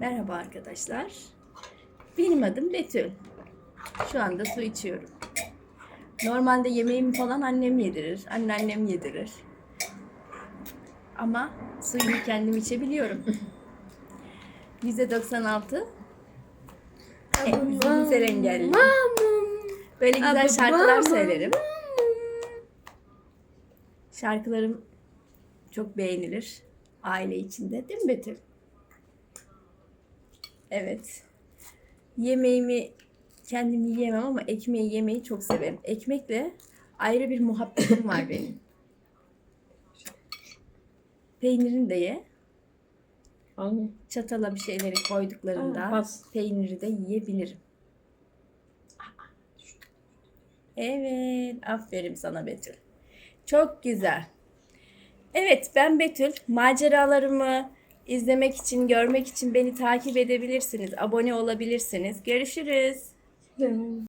Merhaba arkadaşlar. Benim adım Betül. Şu anda su içiyorum. Normalde yemeğimi falan annem yedirir. Anneannem yedirir. Ama suyumu kendim içebiliyorum. %96 e, zihinsel engelli. Böyle güzel şarkılar söylerim. Şarkılarım çok beğenilir aile içinde değil mi Betül? Evet. Yemeğimi kendim yiyemem ama ekmeği yemeyi çok severim. Ekmekle ayrı bir muhabbetim var benim. Peynirini de ye. Anne. Çatala bir şeyleri koyduklarında Aa, peyniri de yiyebilirim. Evet, aferin sana Betül. Çok güzel. Evet, ben Betül. Maceralarımı izlemek için, görmek için beni takip edebilirsiniz. Abone olabilirsiniz. Görüşürüz.